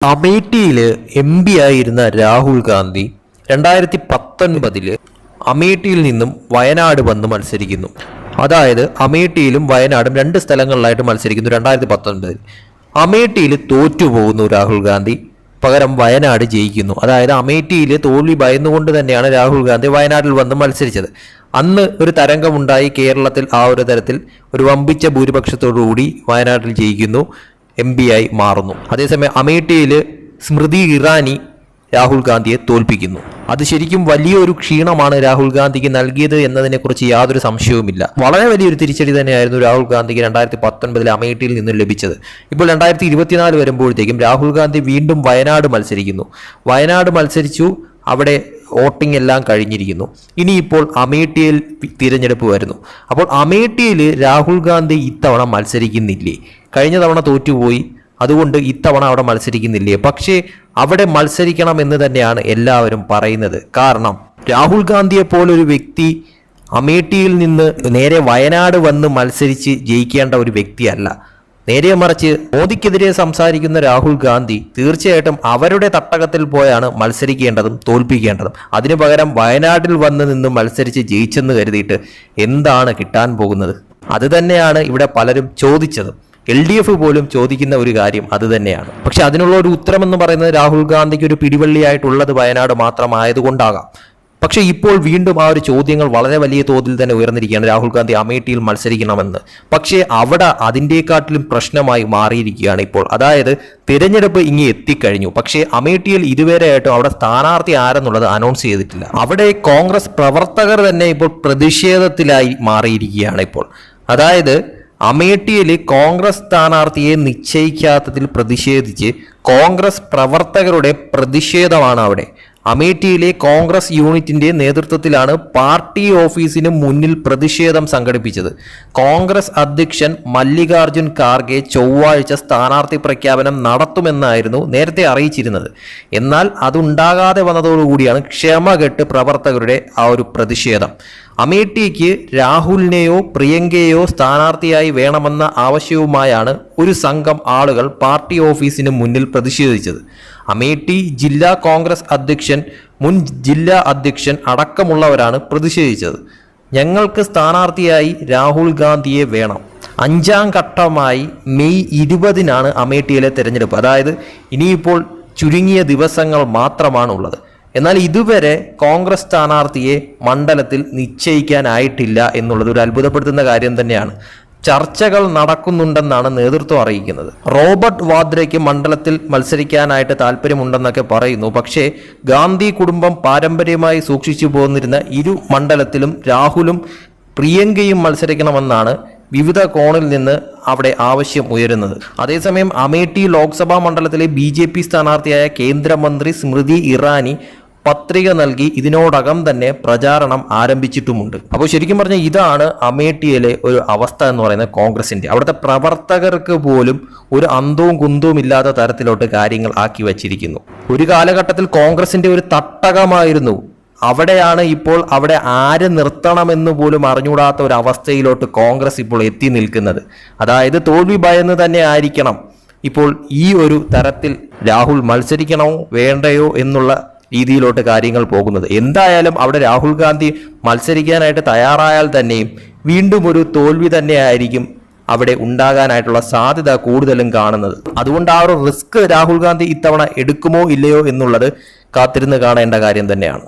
അമേഠിയിൽ M P ആയിരുന്ന രാഹുൽ ഗാന്ധി രണ്ടായിരത്തി പത്തൊൻപതിൽ അമേഠിയിൽ നിന്നും വയനാട് വന്ന് മത്സരിക്കുന്നു. അതായത് അമേഠിയിലും വയനാടും രണ്ട് സ്ഥലങ്ങളിലായിട്ട് മത്സരിക്കുന്നു രണ്ടായിരത്തി പത്തൊൻപതിൽ അമേഠിയിൽ തോറ്റുപോകുന്നു രാഹുൽ ഗാന്ധി. പകരം വയനാട് ജയിക്കുന്നു. അതായത് അമേഠിയിൽ തോൽവി ഭയന്നുകൊണ്ട് തന്നെയാണ് രാഹുൽ ഗാന്ധി വയനാട്ടിൽ വന്ന് മത്സരിച്ചത്. അന്ന് ഒരു തരംഗമുണ്ടായി കേരളത്തിൽ ആ ഒരു തരത്തിൽ ഒരു വമ്പിച്ച ഭൂരിപക്ഷത്തോടുകൂടി വയനാട്ടിൽ ജയിക്കുന്നു. എം പി ആയി മാറുന്നു. അതേസമയം അമേഠിയിൽ സ്മൃതി ഇറാനി രാഹുൽ ഗാന്ധിയെ തോൽപ്പിക്കുന്നു. അത് ശരിക്കും വലിയൊരു ക്ഷീണമാണ് രാഹുൽ ഗാന്ധിക്ക് നൽകിയത് എന്നതിനെക്കുറിച്ച് യാതൊരു സംശയവുമില്ല. വളരെ വലിയൊരു തിരിച്ചടി തന്നെയായിരുന്നു രാഹുൽ ഗാന്ധിക്ക് രണ്ടായിരത്തി പത്തൊൻപതിൽ അമേഠിയിൽ നിന്ന് ലഭിച്ചത്. ഇപ്പോൾ രണ്ടായിരത്തി ഇരുപത്തിനാല് വരുമ്പോഴത്തേക്കും രാഹുൽ ഗാന്ധി വീണ്ടും വയനാട് മത്സരിക്കുന്നു. വയനാട് മത്സരിച്ചു. അവിടെ വോട്ടിംഗ് എല്ലാം കഴിഞ്ഞിരിക്കുന്നു. ഇനിയിപ്പോൾ അമേഠിയിൽ തിരഞ്ഞെടുപ്പ് വരുന്നു. അപ്പോൾ അമേഠിയിൽ രാഹുൽ ഗാന്ധി ഇത്തവണ മത്സരിക്കുന്നില്ലേ? കഴിഞ്ഞ തവണ തോറ്റുപോയി. അതുകൊണ്ട് ഇത്തവണ അവിടെ മത്സരിക്കുന്നില്ലേ? പക്ഷേ അവിടെ മത്സരിക്കണം എന്ന് തന്നെയാണ് എല്ലാവരും പറയുന്നത്. കാരണം രാഹുൽ ഗാന്ധിയെ പോലൊരു വ്യക്തി അമേഠിയിൽ നിന്ന് നേരെ വയനാട് വന്ന് മത്സരിച്ച് ജയിക്കേണ്ട ഒരു വ്യക്തിയല്ല. നേരെ മറിച്ച് മോദിക്കെതിരെ സംസാരിക്കുന്ന രാഹുൽ ഗാന്ധി തീർച്ചയായിട്ടും അവരുടെ തട്ടകത്തിൽ പോയാണ് മത്സരിക്കേണ്ടതും തോൽപ്പിക്കേണ്ടതും. അതിനു പകരം വയനാട്ടിൽ വന്ന് നിന്ന് മത്സരിച്ച് ജയിച്ചെന്ന് കരുതിയിട്ട് എന്താണ് കിട്ടാൻ പോകുന്നത്? അത് തന്നെയാണ് ഇവിടെ പലരും ചോദിച്ചതും. എൽ ഡി എഫ് പോലും ചോദിക്കുന്ന ഒരു കാര്യം അത് തന്നെയാണ്. പക്ഷെ അതിനുള്ള ഒരു ഉത്തരം എന്ന് പറയുന്നത് രാഹുൽ ഗാന്ധിക്ക് ഒരു പിടിവള്ളിയായിട്ടുള്ളത് വയനാട് മാത്രമായതുകൊണ്ടാകാം. പക്ഷേ ഇപ്പോൾ വീണ്ടും ആ ഒരു ചോദ്യങ്ങൾ വളരെ വലിയ തോതിൽ തന്നെ ഉയർന്നിരിക്കുകയാണ്. രാഹുൽ ഗാന്ധി അമേഠിയിൽ മത്സരിക്കണമെന്ന്. പക്ഷേ അവിടെ അതിന്റെക്കാട്ടിലും പ്രശ്നമായി മാറിയിരിക്കുകയാണ് ഇപ്പോൾ. അതായത് തിരഞ്ഞെടുപ്പ് ഇങ്ങി എത്തിക്കഴിഞ്ഞു. പക്ഷേ അമേഠിയിൽ ഇതുവരെയായിട്ടും അവിടെ സ്ഥാനാർത്ഥി ആരെന്നുള്ളത് അനൗൺസ് ചെയ്തിട്ടില്ല. അവിടെ കോൺഗ്രസ് പ്രവർത്തകർ തന്നെ ഇപ്പോൾ പ്രതിഷേധത്തിലായി മാറിയിരിക്കുകയാണ് ഇപ്പോൾ. അതായത് അമേഠിയിൽ കോൺഗ്രസ് സ്ഥാനാർത്ഥിയെ നിശ്ചയിക്കാത്തതിൽ പ്രതിഷേധിച്ച് കോൺഗ്രസ് പ്രവർത്തകരുടെ പ്രതിഷേധമാണ് അവിടെ. അമേഠിയിലെ കോൺഗ്രസ് യൂണിറ്റിന്റെ നേതൃത്വത്തിലാണ് പാർട്ടി ഓഫീസിന് മുന്നിൽ പ്രതിഷേധം സംഘടിപ്പിച്ചത്. കോൺഗ്രസ് അധ്യക്ഷൻ മല്ലികാർജുൻ ഖാർഗെ ചൊവ്വാഴ്ച സ്ഥാനാർത്ഥി പ്രഖ്യാപനം നടത്തുമെന്നായിരുന്നു നേരത്തെ അറിയിച്ചിരുന്നത്. എന്നാൽ അതുണ്ടാകാതെ വന്നതോടുകൂടിയാണ് ക്ഷമകെട്ട് പ്രവർത്തകരുടെ ആ ഒരു പ്രതിഷേധം. അമേഠിക്ക് രാഹുലിനെയോ പ്രിയങ്കയെയോ സ്ഥാനാർത്ഥിയായി വേണമെന്ന ആവശ്യവുമായാണ് ഒരു സംഘം ആളുകൾ പാർട്ടി ഓഫീസിന് മുന്നിൽ പ്രതിഷേധിച്ചത്. അമേഠി ജില്ലാ കോൺഗ്രസ് അധ്യക്ഷൻ മുൻ ജില്ലാ അധ്യക്ഷൻ അടക്കമുള്ളവരാണ് പ്രതിഷേധിച്ചത്. ഞങ്ങൾക്ക് സ്ഥാനാർത്ഥിയായി രാഹുൽ ഗാന്ധിയെ വേണം. അഞ്ചാം ഘട്ടമായി മെയ് ഇരുപതിനാണ് അമേഠിയിലെ തെരഞ്ഞെടുപ്പ്. അതായത് ഇനിയിപ്പോൾ ചുരുങ്ങിയ ദിവസങ്ങൾ മാത്രമാണ് ഉള്ളത് എന്നാൽ ഇതുവരെ കോൺഗ്രസ് സ്ഥാനാർത്ഥിയെ മണ്ഡലത്തിൽ നിശ്ചയിക്കാനായിട്ടില്ല എന്നുള്ളത് ഒരു അത്ഭുതപ്പെടുത്തുന്ന കാര്യം തന്നെയാണ്. ചർച്ചകൾ നടക്കുന്നുണ്ടെന്നാണ് നേതൃത്വം അറിയിക്കുന്നത്. റോബർട്ട് വാദ്രയ്ക്ക് മണ്ഡലത്തിൽ മത്സരിക്കാനായിട്ട് താല്പര്യമുണ്ടെന്നൊക്കെ പറയുന്നു. പക്ഷേ ഗാന്ധി കുടുംബം പാരമ്പര്യമായി സൂക്ഷിച്ചു പോന്നിരുന്ന ഇരു മണ്ഡലത്തിലും രാഹുലും പ്രിയങ്കയും മത്സരിക്കണമെന്നാണ് വിവിധ കോണിൽ നിന്ന് അവിടെ ആവശ്യം ഉയരുന്നത്. അതേസമയം അമേഠി ലോക്സഭാ മണ്ഡലത്തിലെ ബി ജെ പി സ്ഥാനാർത്ഥിയായ കേന്ദ്രമന്ത്രി സ്മൃതി ഇറാനി പത്രിക നൽകി ഇതിനോടകം തന്നെ പ്രചാരണം ആരംഭിച്ചിട്ടുമുണ്ട്. അപ്പോൾ ശരിക്കും പറഞ്ഞാൽ ഇതാണ് അമേഠിയിലെ ഒരു അവസ്ഥ എന്ന് പറയുന്നത് കോൺഗ്രസിന്റെ അവിടുത്തെ പ്രവർത്തകർക്ക് പോലും ഒരു അന്തവും കുന്തവും ഇല്ലാത്ത തരത്തിലോട്ട് കാര്യങ്ങൾ ആക്കി വച്ചിരിക്കുന്നു. ഒരു കാലഘട്ടത്തിൽ കോൺഗ്രസിന്റെ ഒരു തട്ടകമായിരുന്നു. അവിടെയാണ് ഇപ്പോൾ അവിടെ ആര് നിർത്തണമെന്ന് പോലും അറിഞ്ഞൂടാത്ത ഒരു അവസ്ഥയിലോട്ട് കോൺഗ്രസ് ഇപ്പോൾ എത്തി നിൽക്കുന്നത്. അതായത് തോൽവി ഭയന്ന് തന്നെ ആയിരിക്കണം ഇപ്പോൾ ഈ ഒരു തരത്തിൽ രാഹുൽ മത്സരിക്കണോ വേണ്ടയോ എന്നുള്ള രീതിയിലോട്ട് കാര്യങ്ങൾ പോകുന്നത്. എന്തായാലും അവിടെ രാഹുൽ ഗാന്ധി മത്സരിക്കാനായിട്ട് തയ്യാറായാൽ തന്നെയും വീണ്ടും ഒരു തോൽവി തന്നെയായിരിക്കും അവിടെ ഉണ്ടാകാനായിട്ടുള്ള സാധ്യത കൂടുതലും കാണുന്നത്. അതുകൊണ്ട് ആ ഒരു റിസ്ക് രാഹുൽ ഗാന്ധി ഇത്തവണ എടുക്കുമോ ഇല്ലയോ എന്നുള്ളത് കാത്തിരുന്ന് കാണേണ്ട കാര്യം തന്നെയാണ്.